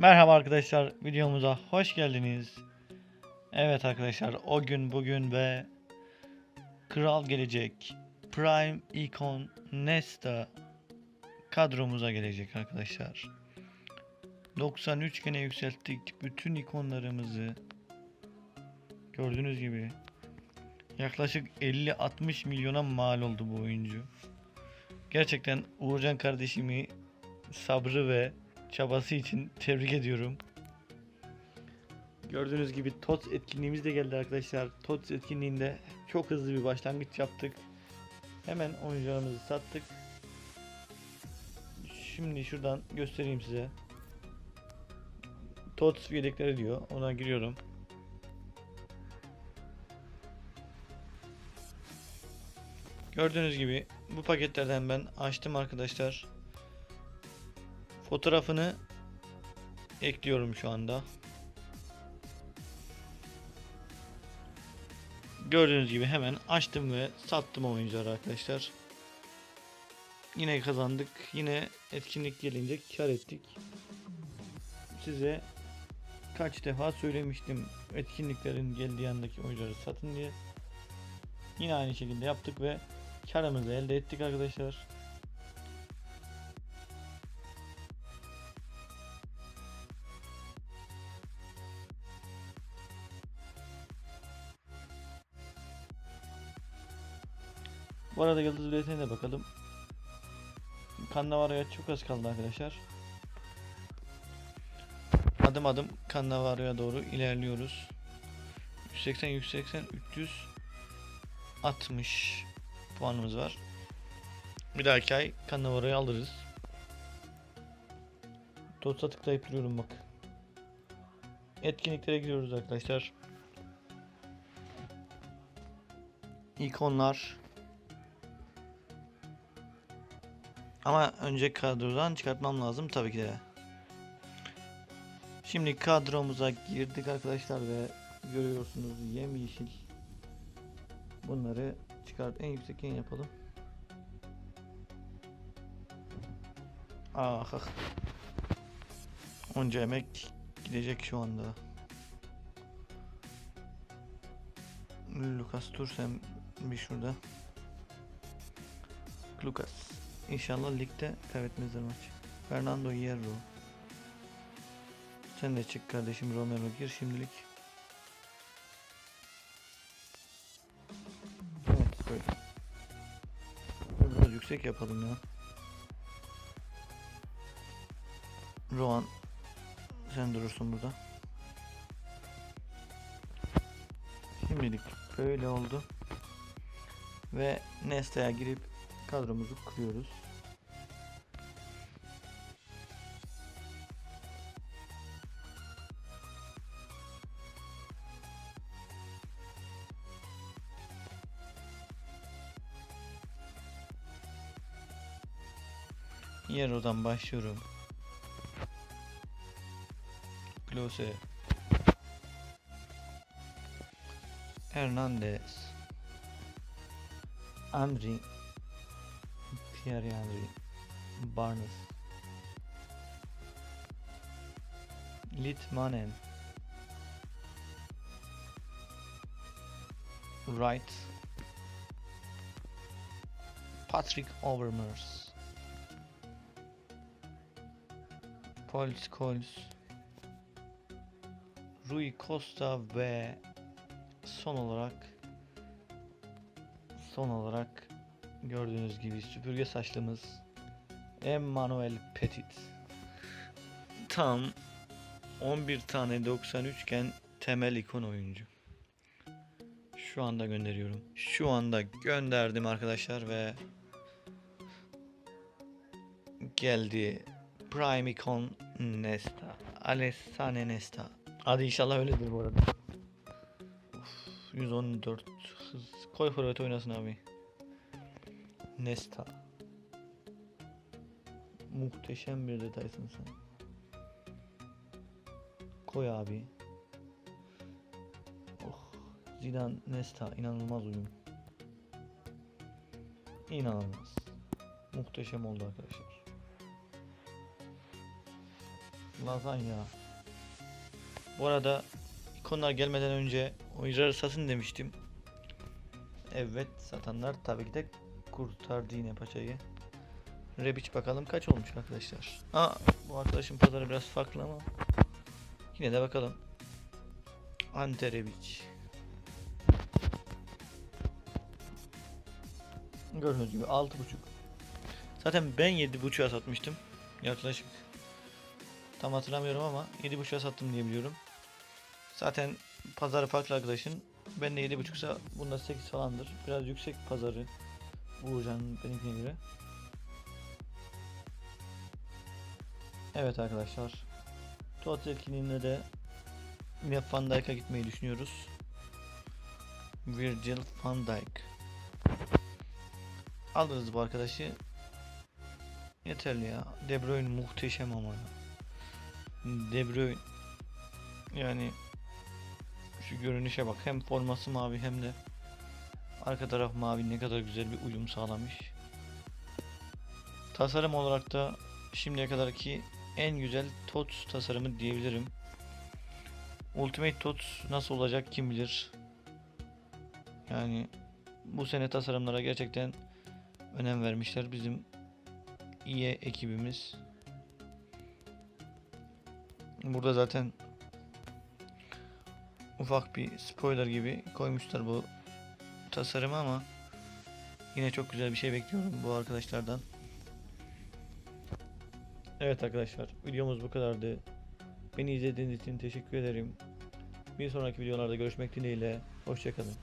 Merhaba arkadaşlar, videomuza hoş geldiniz. Evet arkadaşlar, o gün bugün ve Kral gelecek. Prime Icon Nesta kadromuza gelecek arkadaşlar. 93 gene yükselttik bütün ikonlarımızı. Gördüğünüz gibi yaklaşık 50-60 milyona mal oldu bu oyuncu. Gerçekten Uğurcan kardeşimi sabrı ve çabası için tebrik ediyorum. Gördüğünüz gibi TOTS etkinliğimiz de geldi arkadaşlar. TOTS etkinliğinde çok hızlı bir başlangıç yaptık. Hemen oyuncularımızı sattık. Şimdi şuradan göstereyim size. TOTS yedekleri diyor. Ona giriyorum. Gördüğünüz gibi bu paketlerden ben açtım arkadaşlar. Fotoğrafını ekliyorum şu anda. Gördüğünüz gibi hemen açtım ve sattım oyuncuları arkadaşlar. Yine kazandık. Yine etkinlik gelince kar ettik. Size kaç defa söylemiştim etkinliklerin geldiği yandaki oyuncuları satın diye. Yine aynı şekilde yaptık ve karımızı elde ettik arkadaşlar. Bu arada yıldız biletine de bakalım. Cannavaro'ya çok az kaldı arkadaşlar. Adım adım Cannavaro'ya doğru ilerliyoruz. 180 180 360 puanımız var. Bir dahaki ay Cannavaro'yu alırız. Dosta tıklayıp duruyorum bak. Etkinliklere giriyoruz arkadaşlar. İkonlar Ama önce kadrodan çıkartmam lazım tabii ki de. Şimdi kadromuza girdik arkadaşlar ve görüyorsunuz yemyeşil. Bunları çıkart en yüksek en yapalım. Ah ah. Onca emek gidecek şu anda. Lucas Tursem bir şurada. Lucas. İnşallah ligde kaybetmezler maç. Fernando Hierro. Sen de çık kardeşim Romero gir şimdilik. Evet böyle. Biraz yüksek yapalım ya. Rohan sen durursun burada. Şimdilik böyle oldu. Ve Nesta'ya girip kadromuzu kuruyoruz. Yero'dan başlıyorum. Klose. Hernandez. Amri. Thierry Henry. Barnes. Litmanen. Wright. Patrick Overmars. Paul Scholes. Rui Costa ve son olarak son olarak gördüğünüz gibi süpürge saçlımız Emmanuel Petit. Tam 11 tane 93 iken temel ikon oyuncu. Şu anda gönderiyorum. Şu anda gönderdim arkadaşlar ve geldi Prime Icon Nesta. Alessane Nesta. Adı inşallah öyledir bu arada. Of, 114 hız. Koy forvet oynasın abi. Nesta. Muhteşem bir detaysın sen. Koy abi. Oh. Zidane Nesta inanılmaz uyum. İnanılmaz. Muhteşem oldu arkadaşlar. Lazanya. Bu arada ikonlar gelmeden önce oyuncuları satın demiştim. Evet satanlar tabii ki de kurtardı yine paçayı. Rebiç bakalım kaç olmuş arkadaşlar. Aa bu arkadaşın pazarı biraz farklı ama yine de bakalım. Ante Rebiç. Gördüğünüz gibi 6.5. Zaten ben 7.5'a satmıştım. Yaklaşık. Tam hatırlamıyorum ama 7.5'a sattım diye biliyorum. Zaten pazarı farklı arkadaşın. Ben de 7.5 ise bunda 8 falandır. Biraz yüksek pazarı. Uğurcan'ın benimkine göre. Evet arkadaşlar. Total etkinliğinde de yine Van Dijk'a gitmeyi düşünüyoruz. Virgil van Dijk. Alırız bu arkadaşı. Yeterli ya. De Bruyne muhteşem ama. De Bruyne yani şu görünüşe bak. Hem forması mavi hem de arka taraf mavi ne kadar güzel bir uyum sağlamış. Tasarım olarak da şimdiye kadarki en güzel TOTS tasarımı diyebilirim. Ultimate TOTS nasıl olacak kim bilir. Yani bu sene tasarımlara gerçekten önem vermişler bizim EA ekibimiz. Burada zaten ufak bir spoiler gibi koymuşlar bu tasarımı ama yine çok güzel bir şey bekliyorum bu arkadaşlardan. Evet arkadaşlar videomuz bu kadardı. Beni izlediğiniz için teşekkür ederim. Bir sonraki videolarda görüşmek dileğiyle. Hoşçakalın.